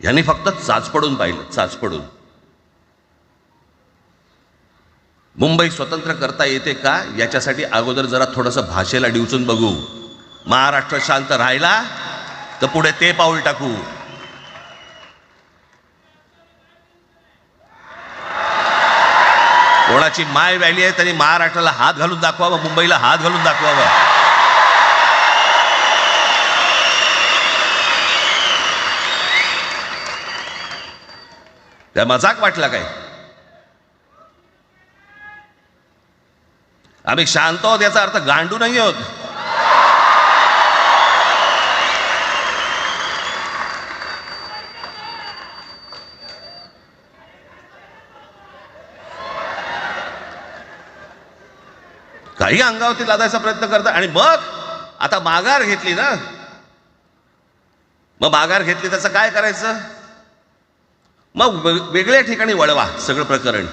यांनी फक्त चाचपडून पाहिलं चाचपडून मुंबई स्वतंत्र करता येते का? याच्यासाठी अगोदर जरा थोडंसं भाषेला डिवचून बघू. महाराष्ट्र शांत राहिला तर पुढे ते पाऊल टाकू. कोणाची माय व्हॅली आहे त्यांनी महाराष्ट्राला हात घालून दाखवावा मुंबईला हात घालून दाखवावा. त्या मजाक वाटला काय आम्ही शांत आहोत याचा अर्थ गांडू नाही आहोत. काही अंगावरती लादायचा प्रयत्न करतात आणि मग आता माघार घेतली ना? मग माघार घेतली त्याचं काय करायचं? मग वेगळ्या ठिकाणी वळवा सगळं प्रकरण.